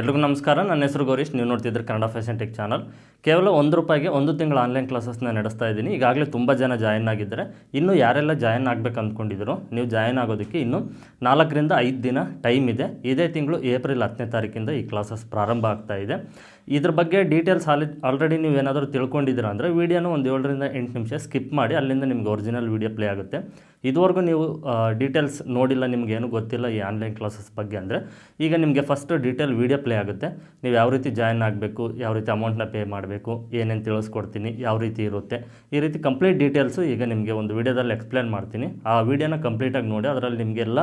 ಎಲ್ರಿಗೂ ನಮಸ್ಕಾರ. ನನ್ನ ಹೆಸರು ಗೌರೀಶ್. ನೀವು ನೋಡ್ತಿದ್ರೆ ಕನ್ನಡ ಫ್ಯಾಷನ್ ಟೆಕ್ ಚಾನಲ್. ಕೇವಲ ಒಂದು ರೂಪಾಯಿಗೆ ಒಂದು ತಿಂಗಳ ಆನ್ಲೈನ್ ಕ್ಲಾಸಸ್ನ ನಡೆಸ್ತಾ ಇದ್ದೀನಿ. ಈಗಾಗಲೇ ತುಂಬ ಜನ ಜಾಯಿನ್ ಆಗಿದ್ದಾರೆ. ಇನ್ನು ಯಾರೆಲ್ಲ ಜಾಯಿನ್ ಆಗಬೇಕು ಅಂದ್ಕೊಂಡಿದ್ರು ನೀವು ಜಾಯಿನ್ ಆಗೋದಕ್ಕೆ ಇನ್ನು ನಾಲ್ಕರಿಂದ ಐದು ದಿನ ಟೈಮ್ ಇದೆ. ಇದೇ ತಿಂಗಳು ಏಪ್ರಿಲ್ ಹತ್ತನೇ ತಾರೀಕಿಂದ ಈ ಕ್ಲಾಸಸ್ ಪ್ರಾರಂಭ ಆಗ್ತಾ ಇದೆ. ಇದ್ರ ಬಗ್ಗೆ ಡೀಟೇಲ್ಸ್ ಆಲ್ ಆಲ್ರೆಡಿ ನೀವು ಏನಾದರೂ ತಿಳ್ಕೊಂಡಿದ್ದೀರಾ ಅಂದರೆ ವೀಡಿಯೋನ ಒಂದು ಏಳರಿಂದ ಎಂಟು ನಿಮಿಷ ಸ್ಕಿಪ್ ಮಾಡಿ, ಅಲ್ಲಿಂದ ನಿಮ್ಗೆ ಒರಿಜಿನಲ್ ವೀಡಿಯೋ ಪ್ಲೇ ಆಗುತ್ತೆ. ಇದುವರೆಗೂ ನೀವು ಡೀಟೇಲ್ಸ್ ನೋಡಿಲ್ಲ, ನಿಮ್ಗೆ ಏನು ಗೊತ್ತಿಲ್ಲ ಈ ಆನ್ಲೈನ್ ಕ್ಲಾಸಸ್ ಬಗ್ಗೆ ಅಂದರೆ, ಈಗ ನಿಮಗೆ ಫಸ್ಟ್ ಡೀಟೇಲ್ ವೀಡಿಯೋ ಪ್ಲೇ ಆಗುತ್ತೆ. ನೀವು ಯಾವ ರೀತಿ ಜಾಯಿನ್ ಆಗಬೇಕು, ಯಾವ ರೀತಿ ಅಮೌಂಟ್ನ ಪೇ ಮಾಡಬೇಕು, ಏನೇನು ತಿಳಿಸ್ಕೊಡ್ತೀನಿ, ಯಾವ ರೀತಿ ಇರುತ್ತೆ, ಈ ರೀತಿ ಕಂಪ್ಲೀಟ್ ಡೀಟೇಲ್ಸು ಈಗ ನಿಮಗೆ ಒಂದು ವೀಡಿಯೋದಲ್ಲಿ ಎಕ್ಸ್ಪ್ಲೇನ್ ಮಾಡ್ತೀನಿ. ಆ ವೀಡಿಯೋನ ಕಂಪ್ಲೀಟಾಗಿ ನೋಡಿ, ಅದರಲ್ಲಿ ನಿಮಗೆಲ್ಲ